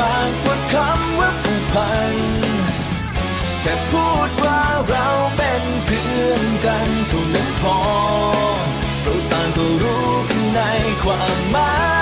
มากกว่าคำว่าผูกพันแค่พูดว่าเราเป็นเพื่อนกันเท่านั้นพอเราต่างก็รู้ข้างในความหมาย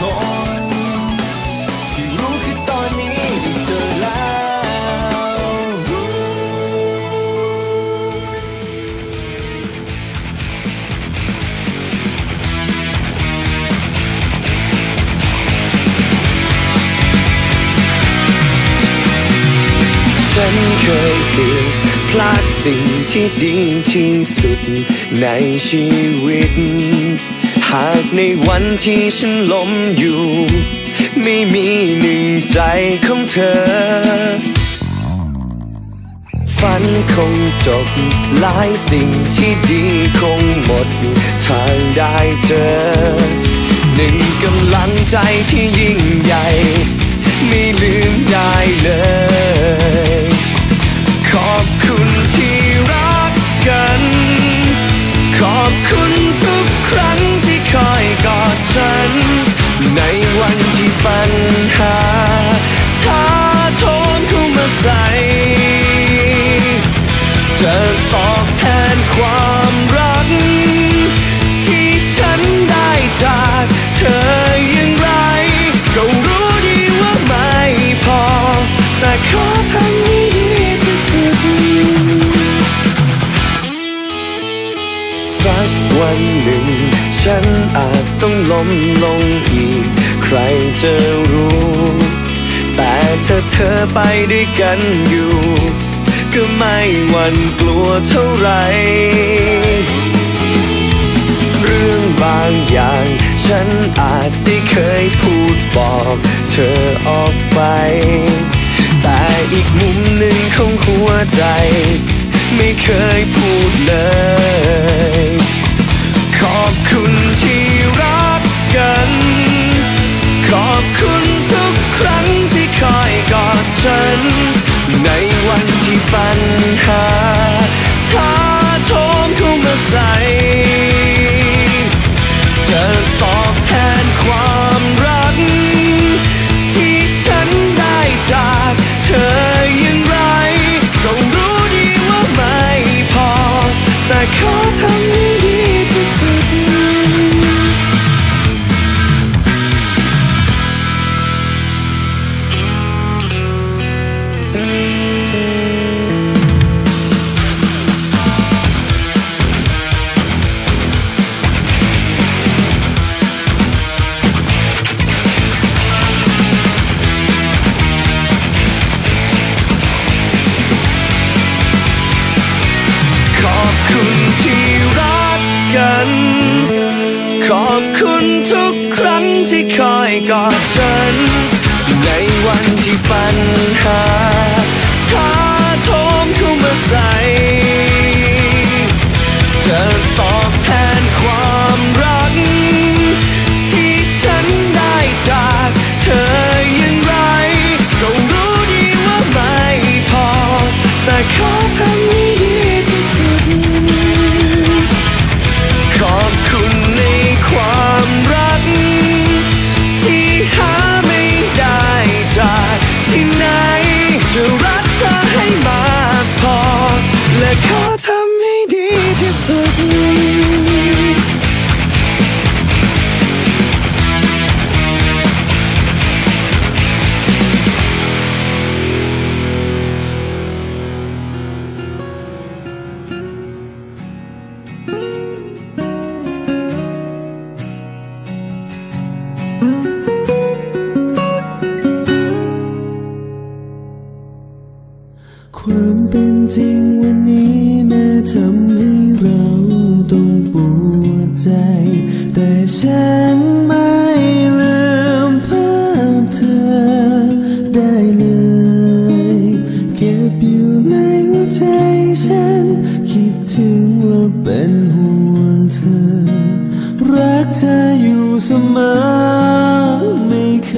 คน ที่รู้คือตอนนี้ได้เจอแล้ว ฉันเคยเกือบพลาดสิ่งที่ดีที่สุดในชีวิต หากในวันที่ฉันล้มอยู่ ไม่มีหนึ่งใจของเธอ ฝันคงจบหลายสิ่งที่ดีคงหมดทางได้เจอ หนึ่งกำลังใจที่ยิ่งใหญ่ ไม่ลืมได้เลย ขอบคุณที่รักกัน ขอบคุณทุกครั้ง คอยกอดฉัน ในวันที่ปัน ไปด้วยกันอยู่ ก็ไม่หวั่นกลัวเท่าไร เรื่องบางอย่าง ฉันอาจได้เคยพูดบอกเธอออกไป แต่อีกมุมหนึ่งของหัวใจ ไม่เคยพูดเลย ขอบคุณที่รักกัน ขอบคุณทุกครั้งที่คอย สัน ในวันที่ปัญหาท้าโถมเข้ามาใส่ คอยกอดฉันในวันที่ปัญหา ใจฉัน คิดถึงและเป็นห่วงเธอ รักเธออยู่เสมอ ไม่เค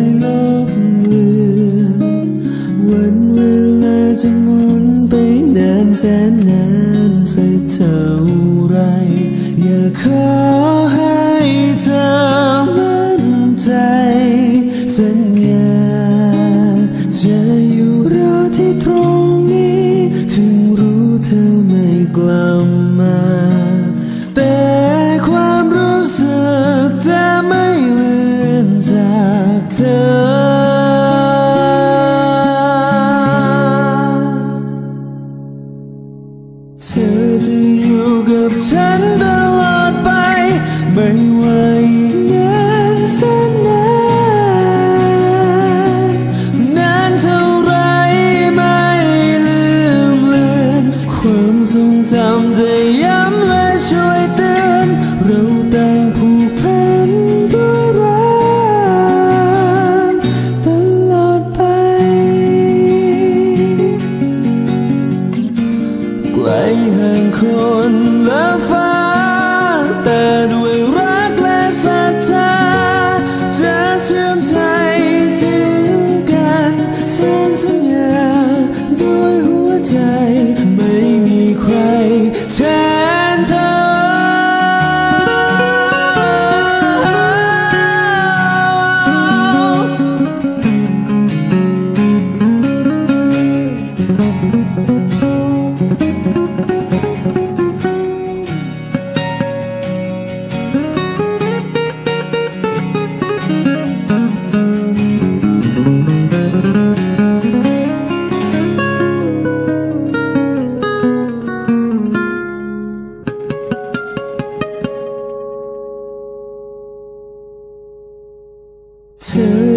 ยลบเลือนวันเวลาจะหมุนไปนานแสนนานสักเท่าไร อย่าขอให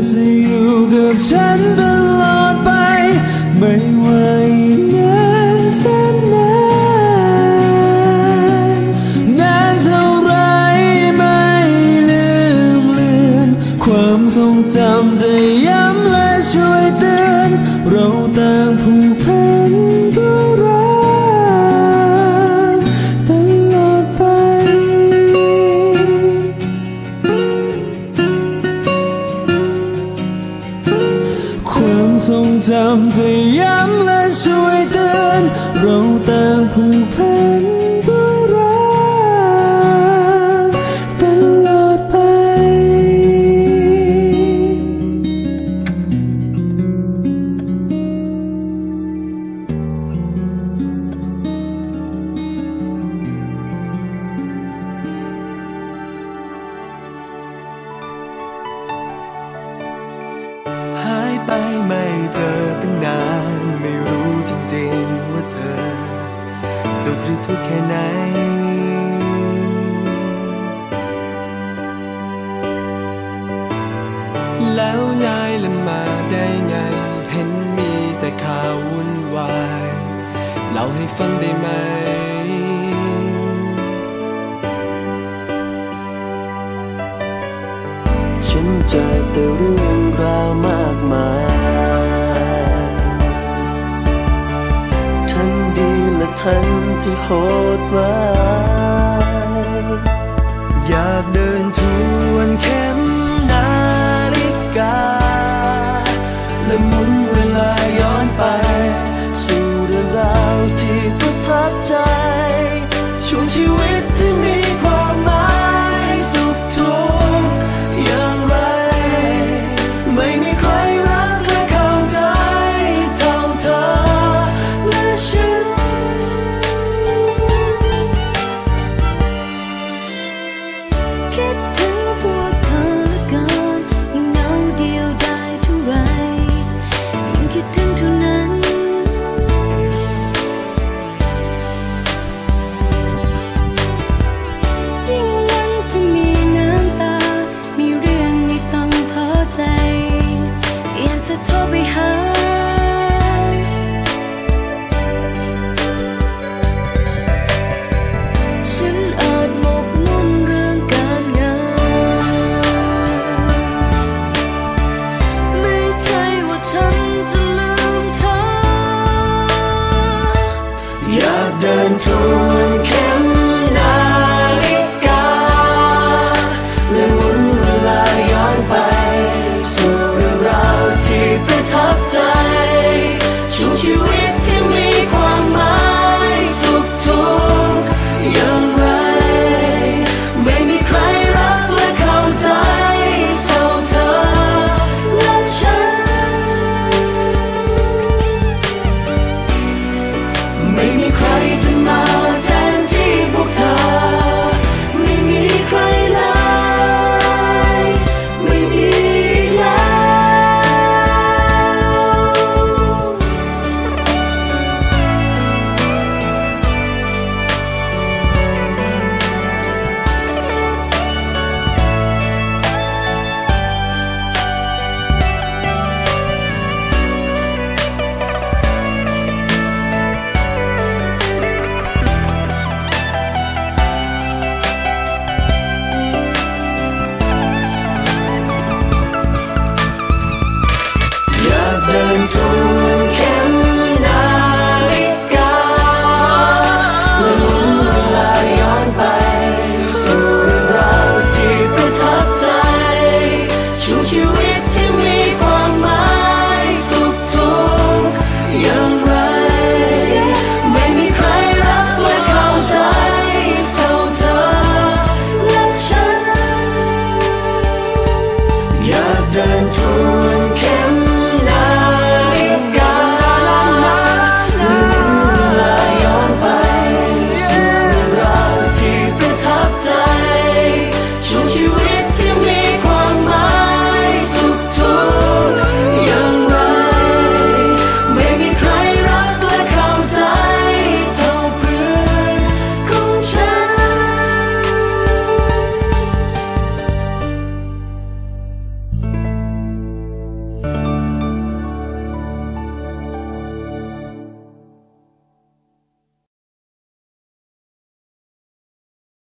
自由的颤抖。 ไม่เจอตั้งนานไม่รู้จริงๆว่าเธอ สุขหรือทุกข์แค่ไหน แล้วยายละมาได้ไง เห็นมีแต่ข่าววุ่นวายเล่าให้ฟังได้ไหมฉันเจอแต่เรื่องราวมา จึโหดร้ายอา